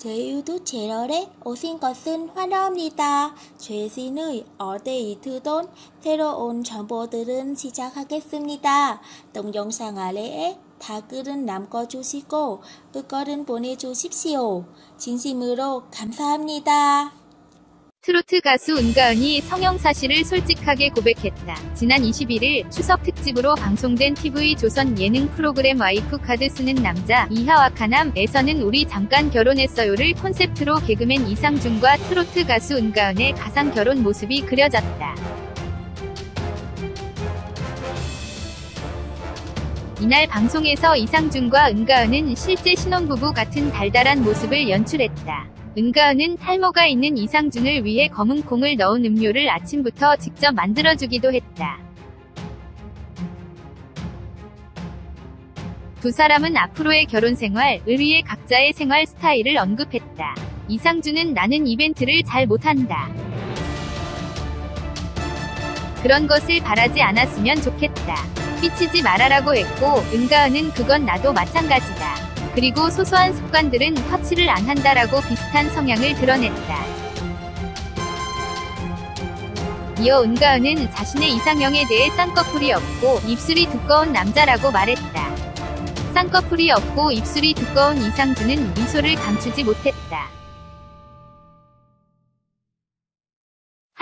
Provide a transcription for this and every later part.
제 유튜브 채널에 오신 것은 환영합니다. 최신의 어데이트 돈 새로운 정보들은 시작하겠습니다. 동영상 아래에 댓글은 남겨주시고 의견은 보내주십시오. 진심으로 감사합니다. 트로트 가수 은가은이 성형 사실을 솔직하게 고백했다. 지난 21일 추석 특집으로 방송된 TV 조선 예능 프로그램 와이프 카드 쓰는 남자 이하와카남에서는 우리 잠깐 결혼했어요를 콘셉트로 개그맨 이상준과 트로트 가수 은가은의 가상 결혼 모습이 그려졌다. 이날 방송에서 이상준과 은가은은 실제 신혼부부 같은 달달한 모습을 연출했다. 은가은은 탈모가 있는 이상준을 위해 검은 콩을 넣은 음료를 아침부터 직접 만들어주기도 했다. 두 사람은 앞으로의 결혼 생활, 을 위해 각자의 생활 스타일을 언급했다. 이상준은 나는 이벤트를 잘 못한다. 그런 것을 바라지 않았으면 좋겠다. 삐치지 말아라고 했고, 은가은은 그건 나도 마찬가지다. 그리고 소소한 습관들은 터치를 안 한다라고 비슷한 성향을 드러냈다. 이어 은가은은 자신의 이상형에 대해 쌍꺼풀이 없고 입술이 두꺼운 남자라고 말했다. 쌍꺼풀이 없고 입술이 두꺼운 이상준은 미소를 감추지 못했다.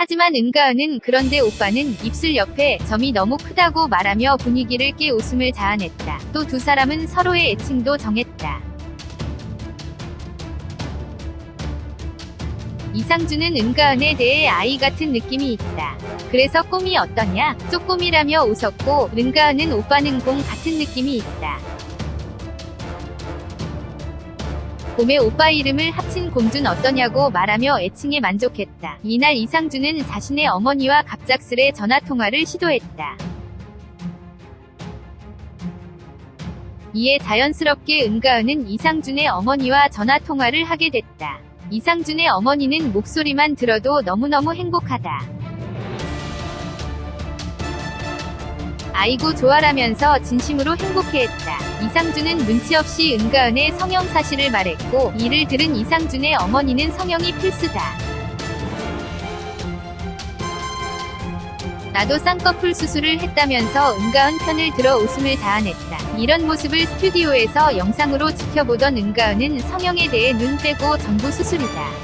하지만 은가은은 그런데 오빠는 입술 옆에 점이 너무 크다고 말하며 분위기를 깨 웃음을 자아냈다. 또 두 사람은 서로의 애칭도 정했다. 이상준은 은가은에 대해 아이 같은 느낌이 있다. 그래서 꿈이 어떠냐? 쪼꼬미라며 웃었고, 은가은은 오빠는 공 같은 느낌이 있다. 봄에 오빠 이름을 합친 곰준 어떠냐고 말하며 애칭에 만족했다. 이날 이상준은 자신의 어머니와 갑작스레 전화통화를 시도했다. 이에 자연스럽게 은가은은 이상준의 어머니와 전화통화를 하게 됐다. 이상준의 어머니는 목소리만 들어도 너무너무 행복하다. 아이고 좋아라면서 진심으로 행복해했다. 이상준은 눈치 없이 은가은의 성형 사실을 말했고, 이를 들은 이상준의 어머니는 성형이 필수다. 나도 쌍꺼풀 수술을 했다면서 은가은 편을 들어 웃음을 자아냈다. 이런 모습을 스튜디오에서 영상으로 지켜보던 은가은은 성형에 대해 눈 빼고 전부 수술이다.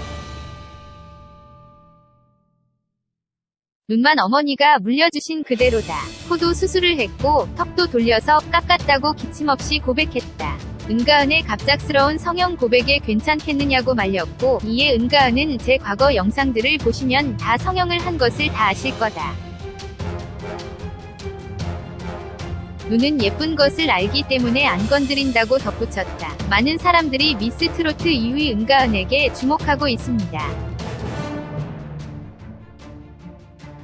눈만 어머니가 물려주신 그대로다. 코도 수술을 했고 턱도 돌려서 깎았다고 기침없이 고백했다. 은가은의 갑작스러운 성형 고백에 괜찮겠느냐고 말렸고 이에 은가은은 제 과거 영상들을 보시면 다 성형을 한 것을 다 아실 거다. 눈은 예쁜 것을 알기 때문에 안 건드린다고 덧붙였다. 많은 사람들이 미스 트로트 2위 은가은에게 주목하고 있습니다.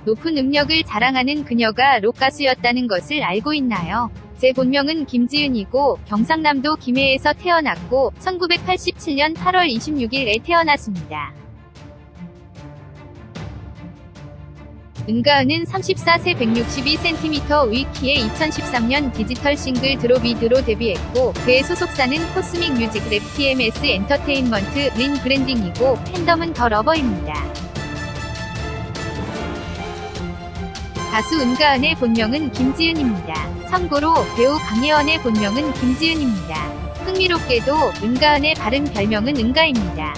높은 음력을 자랑하는 그녀가 록가수였다는 것을 알고 있나요? 제 본명은 김지은이고 경상남도 김해에서 태어났고 1987년 8월 26일에 태어났습니다. 은가은은 34세 162cm 위 키에 2013년 디지털 싱글 드로비드로 데뷔했고 그의 소속사는 코스믹 뮤직 랩 TMS 엔터테인먼트 린 브랜딩이고 팬덤은 더 러버입니다. 가수 은가은의 본명은 김지은입니다. 참고로 배우 강예원의 본명은 김지은입니다. 흥미롭게도 은가은의 발음 별명은 은가입니다.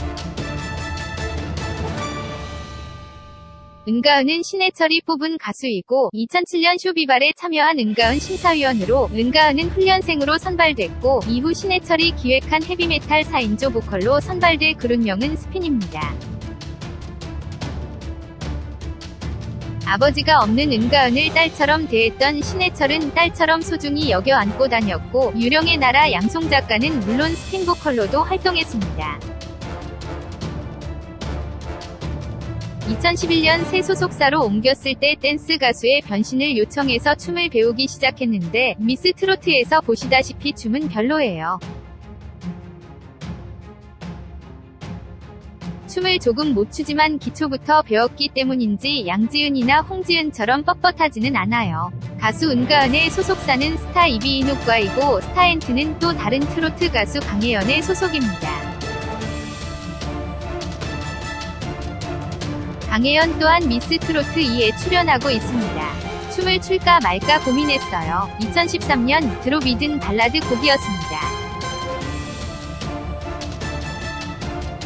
은가은은 신해철이 뽑은 가수이고 2007년 쇼비발에 참여한 은가은 심사위원으로 은가은은 훈련생으로 선발됐고 이후 신해철이 기획한 헤비메탈 4인조 보컬로 선발돼 그룹명은 스핀입니다. 아버지가 없는 은가은을 딸처럼 대했던 신해철은 딸처럼 소중히 여겨 안고 다녔고 유령의 나라 양송 작가는 물론 스핀 보컬로도 활동했습니다. 2011년 새 소속사로 옮겼을 때 댄스 가수의 변신을 요청해서 춤을 배우기 시작했는데 미스 트로트에서 보시다시피 춤은 별로예요. 춤을 조금 못 추지만 기초부터 배웠기 때문인지 양지은이나 홍지은처럼 뻣뻣하지는 않아요. 가수 은가은의 소속사는 스타 이비인후과이고 스타엔트는 또 다른 트로트 가수 강혜연의 소속입니다. 강혜연 또한 미스 트로트 2에 출연하고 있습니다. 춤을 출까 말까 고민했어요. 2013년 드로비든 발라드 곡이었습니다.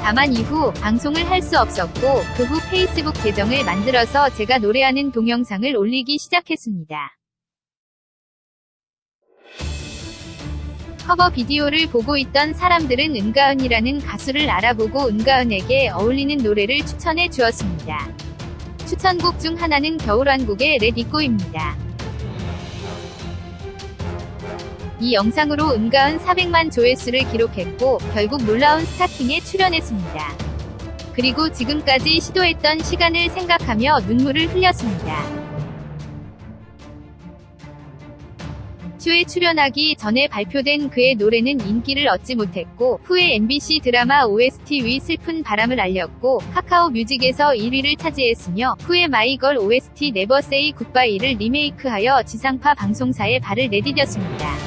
다만 이후 방송을 할 수 없었고 그 후 페이스북 계정을 만들어서 제가 노래하는 동영상을 올리기 시작했습니다. 커버 비디오를 보고 있던 사람들은 은가은이라는 가수를 알아보고 은가은에게 어울리는 노래를 추천해 주었습니다. 추천곡 중 하나는 겨울왕국의 레디꼬입니다. 이 영상으로 은가은 400만 조회수를 기록했고 결국 놀라운 스타킹에 출연했습니다. 그리고 지금까지 시도했던 시간을 생각하며 눈물을 흘렸습니다. 쇼에 출연하기 전에 발표된 그의 노래는 인기를 얻지 못했고 후에 MBC 드라마 OST 위 슬픈 바람을 알렸고 카카오 뮤직에서 1위를 차지했으며 후에 마이걸 OST 네버 세이 굿바이를 리메이크하여 지상파 방송사에 발을 내디뎠습니다.